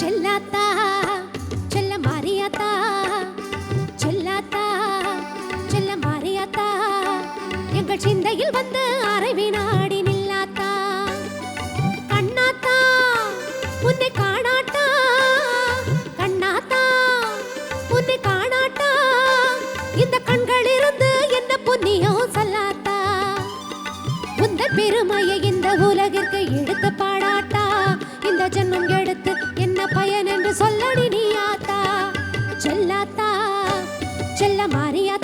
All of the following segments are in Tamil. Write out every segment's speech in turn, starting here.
செல்லாத்தா செல்ல மாறியாத்தா செல்லாத்தா செல்ல மாறியாத்தா. எங்கள் சிந்தையில் வந்து அரைவினாடி நில்லாத்தா. கண்ணாத்தா உன்னை காணாட்டா. கண்ணாத்தா உன்னை காணாட்டா. இந்த கண்களிலிருந்து எந்த புண்ணியம் சொல்லாத்தா. உந்த பெருமையை இந்த உலகிற்கு எடுத்து பாடாட்டா. இந்த ஜென்மம் மாறியா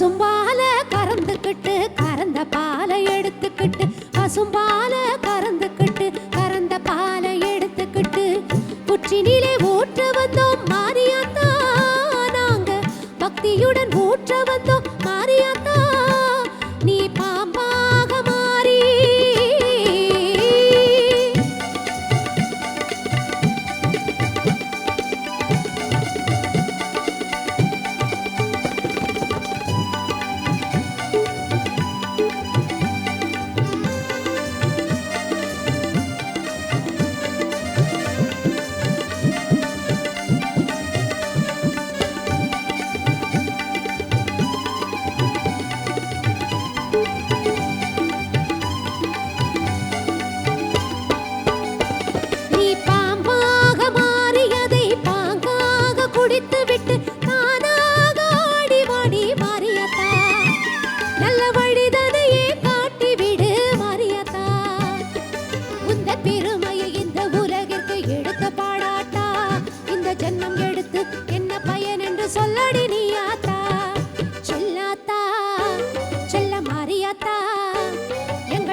பசும்பால கறந்துக்கிட்டு கறந்த பாலை எடுத்துக்கிட்டு பசும்பால கறந்துக்கிட்டு கறந்த பாலை எடுத்துக்கிட்டு புற்றினிலே ஊற்றுவ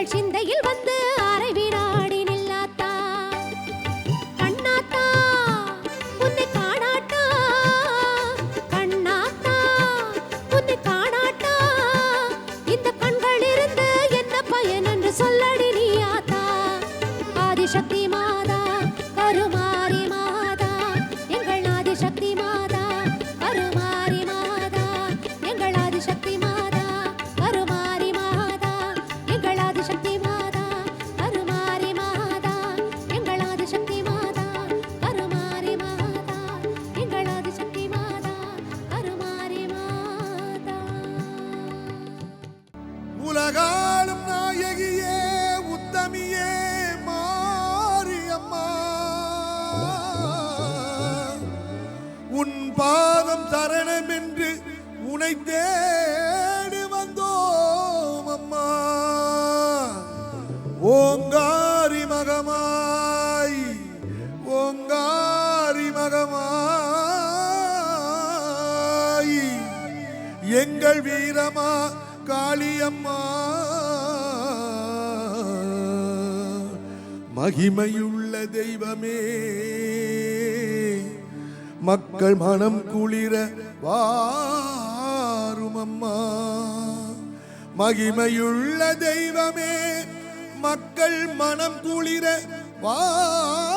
சிந்தையில் உலகாலும் நாயகியே உத்தமியே மாரியம்மா. உன் பாதம் சரணம் என்று உனை தேடி வந்தோம் அம்மா ஓங்காரி மகமாய் ஓங்காரி மகமாய். எங்கள் வீரமா காளியம்மா. மகிமையுள்ள தெய்வமே. மக்கள் மனம் குளிர வாருமம்மா. மகிமையுள்ள தெய்வமே. மக்கள் மனம் குளிர வா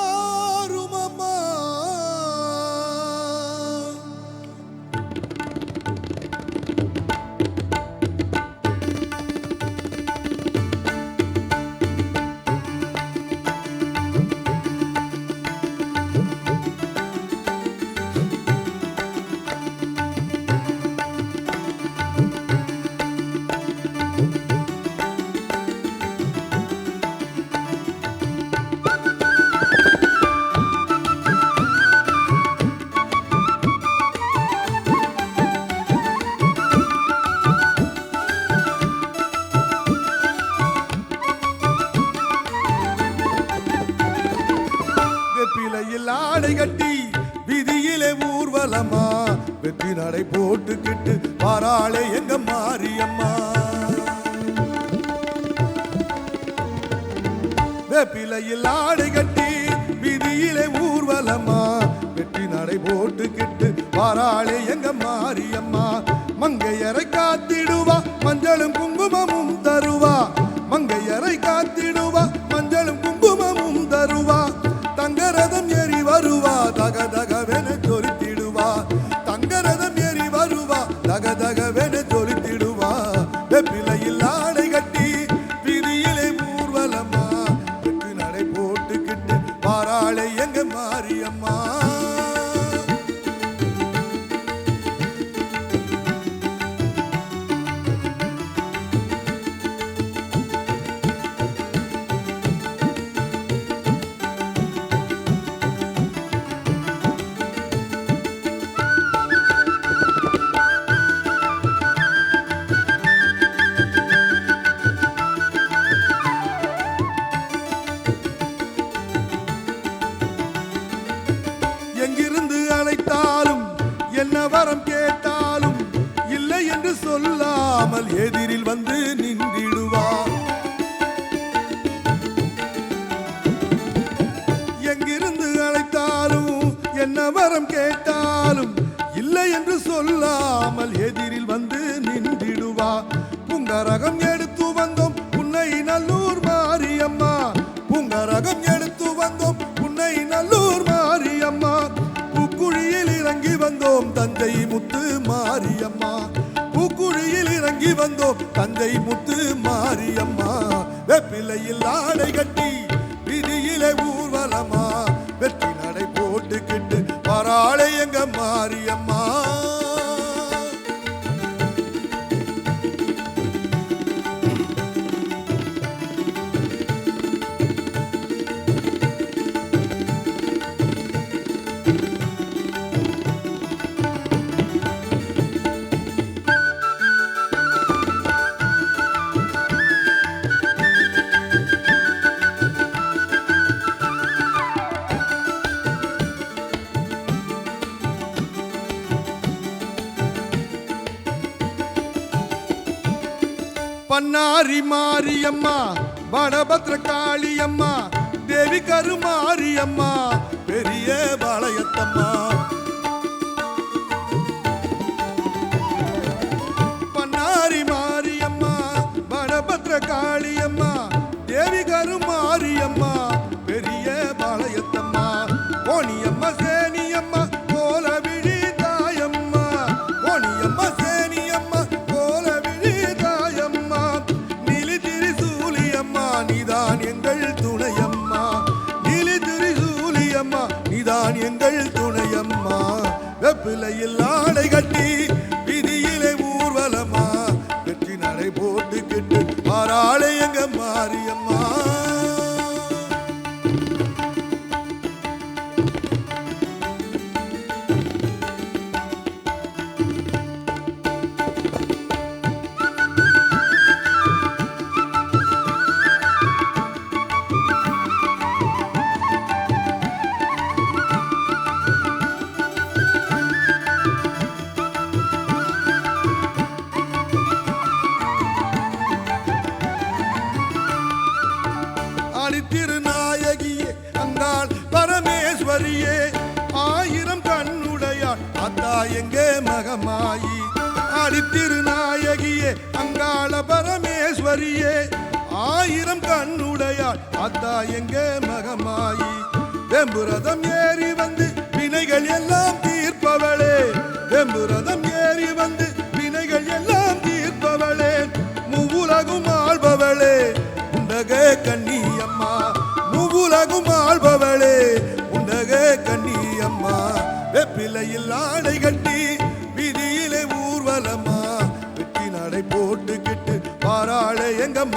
நடை போட்டுக்கிட்டு பாராளே எங்க மாரியம்மா. வேப்பிலையில் ஆடை கட்டி விதியிலே ஊர்வலமா வெட்டி நடை போட்டுக்கிட்டு பாராளே எங்க மாரியம்மா. மங்கையரை காத்திடுவா மஞ்சளும் குங்குமமும் தருவா. மங்கையரை காத்திடுவா மஞ்சளும் குங்குமமும் தருவா. தங்கரதம் ஏறி வருவா தக தக தக தகவென சொல்லாமல் எதிரில் வந்து நின்றிடுவார் எங்கிருந்து அழைத்தாலும் என்ன வரம் கேட்டாலும் இல்லை என்று சொல்லாமல் எதிரில் வந்து நின்றிடுவா. புங்கரகம் எடுத்து வந்தோம் உன்னை நல்லூர் மாரியம்மா. புங்கரகம் எடுத்து வந்தோம் உன்னை நல்லூர் மாரியம்மா. புக்குழியில் இறங்கி வந்தோம் தஞ்சை முத்து மாரியம்மா. பூக்குழியில் இறங்கி வந்தோம். தஞ்சை முத்து மாரியம்மா வெப்பிலையில் ஆடை கட்டி விதியிலே ஊர்வலமா வெற்றி நடை போட்டுக்கிட்டு பராளை எங்க மாரியம்மா. பன்னாரி மாரியம்மா வடபத்ர காளியம்மா தேவி கருமாரியம்மா பெரிய பாளையத்தம்மா. வெப்பிலையில் ஆடை கட்டி விதியிலே ஊர்வலமா வெற்றி நடை போட்டுக்கிட்டு பாராளை எங்க மாரியம்மா?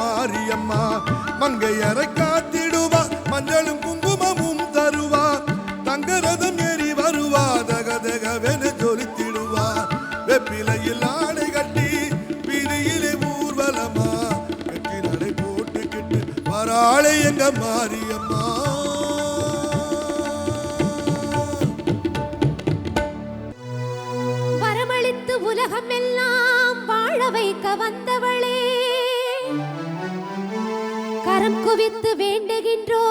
மாரியம்மா மங்கையரை காத்திடுவா மஞ்சளும் குங்குமமும் தருவா தங்கரதம் ஏறி வருவா தக தகவென ஜொலித்திடுவா. வெப்பிலையில் ஆடை கட்டி பிடியிலே ஊர்வலமா வெட்டி நடை போட்டுக்கிட்டு வராளை எங்க மாரியம் குவித்து வேண்டுகின்றோம்.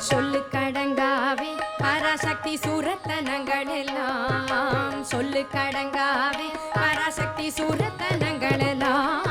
சொல்லு கடங்காவே பராசக்தி சூரத்தனங்கள் எல்லாம் சொல்லு கடங்காவே பராசக்தி சூரத்தனங்கள் எல்லாம்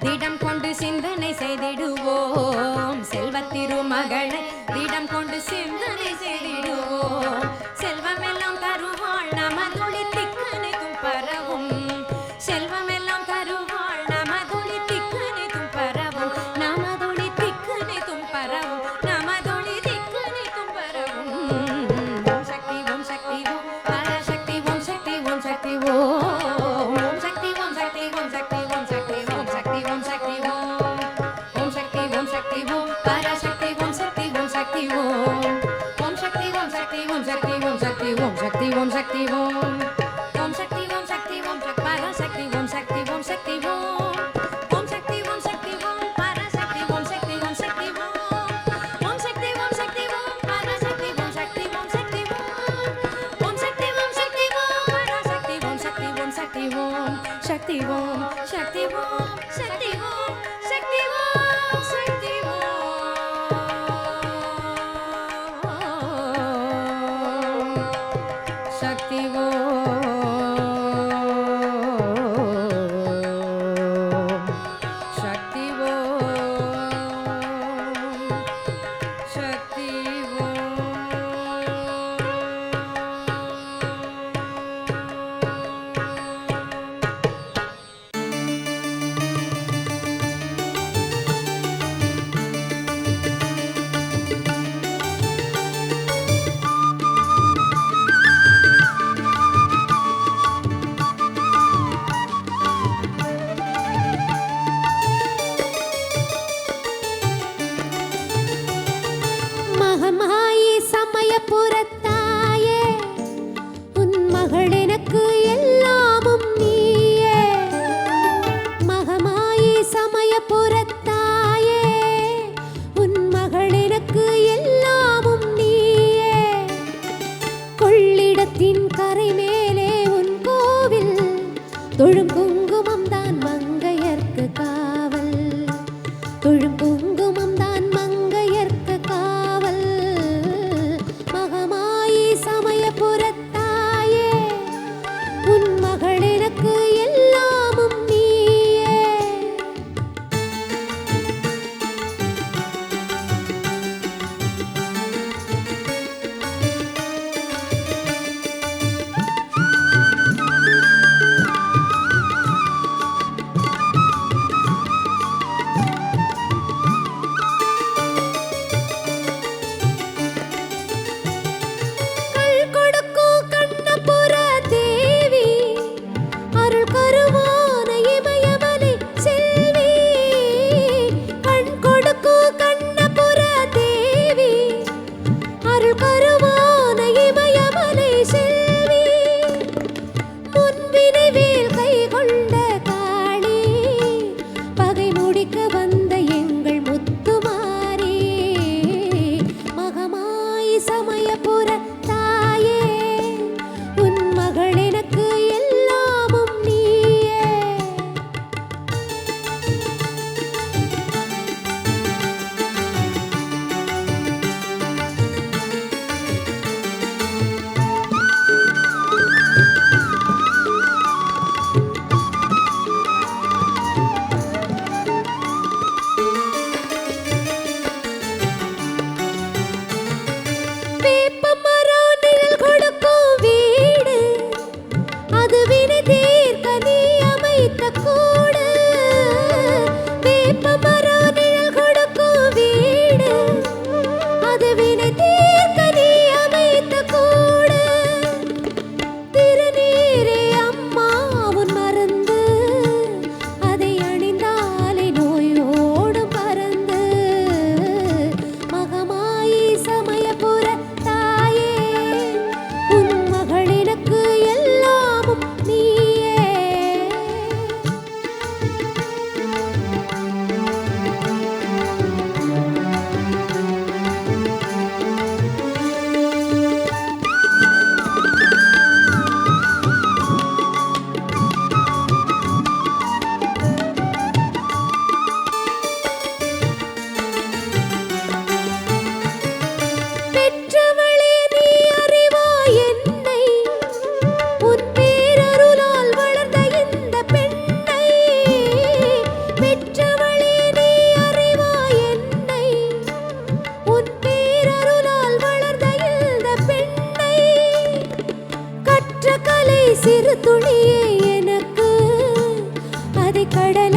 திடம் கொண்டு சிந்தனை செய்திடுவோம். செல்வத்திருமகளை திடம் கொண்டு சிந்தனை செய்திடுவோம். செல்வமெல்லாம் தருவாள் ഒഴുകും சிறு துணியே எனக்கு. அதை கடை